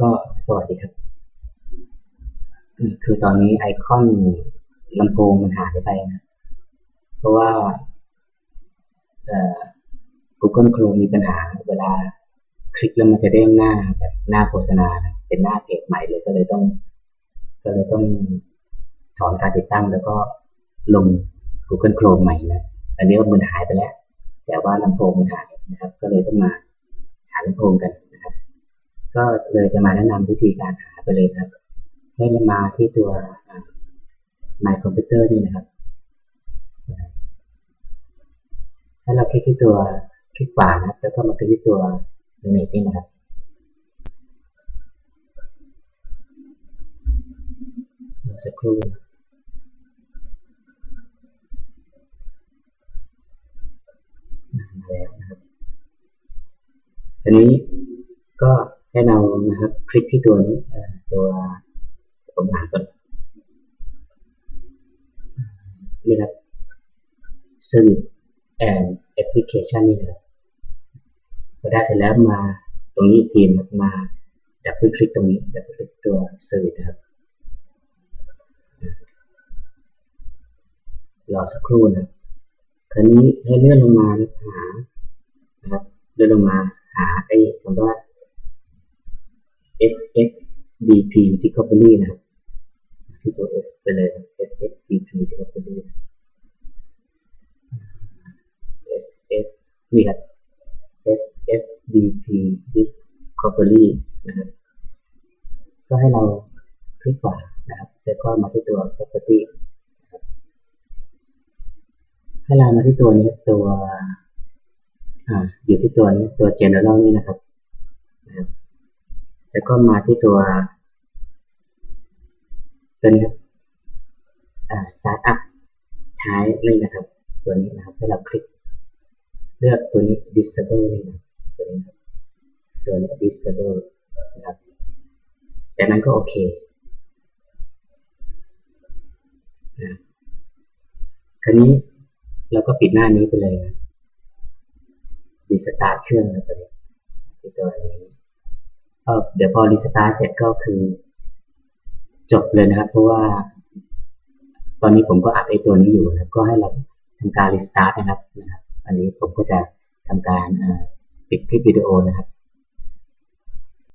ก็สวัสดีครับ คือตอนนี้ไอคอนลำโพงมันหายไปนะ เพราะว่า Google Chrome มีปัญหาเวลาคลิกแล้วมันจะเด้งหน้าแบบหน้าโฆษณา เป็นหน้าเพจใหม่เลยก็เลยต้อง ก็เลยต้องถอนการติดตั้งแล้วก็ลง Google Chrome ใหม่นะ อันนี้ก็มันหายไปแล้ว แต่ว่าลำโพงมันหายนะครับ ก็เลยต้องมาหาลำโพงกัน ก็เลยจะมาแนะนำวิธีการหาไปเลยครับ ให้มาที่ตัว My Computer นี่นะครับ ถ้าเราคลิกที่ตัวคลิกขวานะครับ แล้วก็มาคลิกที่ตัว Donate นี่นะครับเดี๋ยวสักครู่มาแล้วนะครับทีนี้ก็ ให้เรานะครับ คลิกที่ตัวนี้ตัวผมหาก่อนนี่ครับ Service and Application นี่ครับพอได้เสร็จแล้วมาตรงนี้อีกทีนะมาดับเบิลคลิกตรงนี้ดับเบิลคลิกตัว Service นะครับรอสักครู่นะคราวนี้ให้เลื่อนลงมาหานะครับเลื่อนลงมาหาไอ้คำว่า SXDP Recovery นะครับที่ตัว S ไปเลย SXDP Recovery SS นี่ครับ SSDP Discovery นะครับก็ให้เราคลิกขวานะครับแล้วก็มาที่ตัว property ให้เรามาที่ตัวนี้ตัวออยู่ที่ตัวนี้ตัว general นี่นะครับนะครับ แล้วก็มาที่ตัว ตัวนี้อ่า startup ท้ายนี่นะครับ ตัวนี้นะครับให้เราคลิก เลือกตัวนี้ disable นี่นะตัวนี้ครับตัวนี้ disable นะครับจากนั้นก็โอเคนะคราวนี้เราก็ปิดหน้านี้ไปเลยนะรีสตาร์ทเครื่องนะตัวนี้ที่ตัวนี้ เดี๋ยวพอรีสตาร์ทเสร็จก็คือ จบเลยนะครับ เพราะว่า ตอนนี้ผมก็อัดไอตัวนี้อยู่นะก็ให้เราทำการรีสตาร์ทนะครับนะครับ อันนี้ผมก็จะทำการปิดคลิปวิดีโอนะครับ